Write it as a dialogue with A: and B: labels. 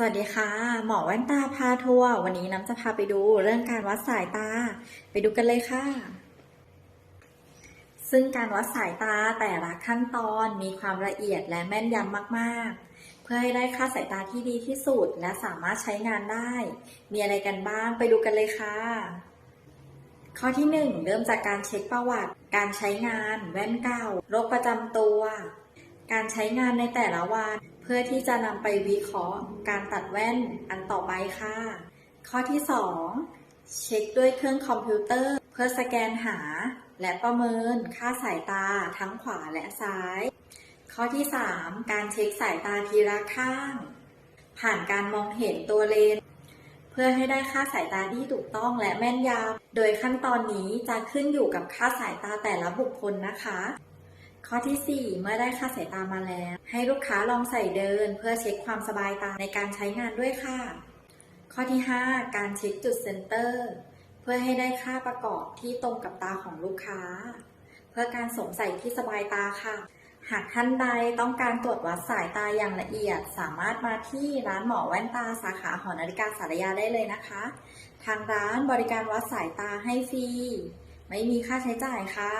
A: สวัสดีค่ะ หมอแว่นตาพาทัวร์วันนี้น้ำจะพาไปดูเรื่องการวัดสายตา ไปดูกันเลยค่ะ ซึ่งการวัดสายตาแต่ละขั้นตอนมีความละเอียดและแม่นยำมากๆ เพื่อให้ได้ค่าสายตาที่ดีที่สุดและสามารถใช้งานได้ มีอะไรกันบ้างไปดูกันเลยค่ะ ข้อที่ 1 เริ่มจากการเช็คประวัติ การใช้งาน แว่นเก่าโรคประจำตัว การใช้งานในแต่ละวัน พื่อที่จะนำไปวิเคราะห์การตัดแว่นอันต่อไปค่ะ ข้อที่ 2 เช็คด้วยเครื่องคอมพิวเตอร์ เพื่อสแกนหา และประเมินค่าสายตาทั้งขวาและซ้าย ข้อที่ 3 การเช็คสายตาทีละข้าง ผ่านการมองเห็นตัวเลน เพื่อให้ได้ค่าสายตาที่ถูกต้องและแม่นยำโดยขั้นตอนนี้จะขึ้นอยู่กับค่าสายตาแต่ละบุคคลนะคะ ข้อที่ 4 เมื่อได้ค่าสายตามาแล้ว ให้ลูกค้าลองใส่เดิน เพื่อเช็คความสบายตาในการใช้งานด้วยค่ะ ข้อที่ 5 การเช็คจุดเซนเตอร์ เพื่อให้ได้ค่าประกอบที่ตรงกับตาของลูกค้า เพื่อการสวมใส่ที่สบายตาค่ะ หากท่านใดต้องการตรวจวัดสายตาอย่างละเอียด สามารถมาที่ร้านหมอแว่นตาสาขาหอนาฬิกาสารยาได้เลยนะคะ ทางร้านบริการวัดสายตาให้ฟรีไม่มีค่าใช้จ่ายค่ะ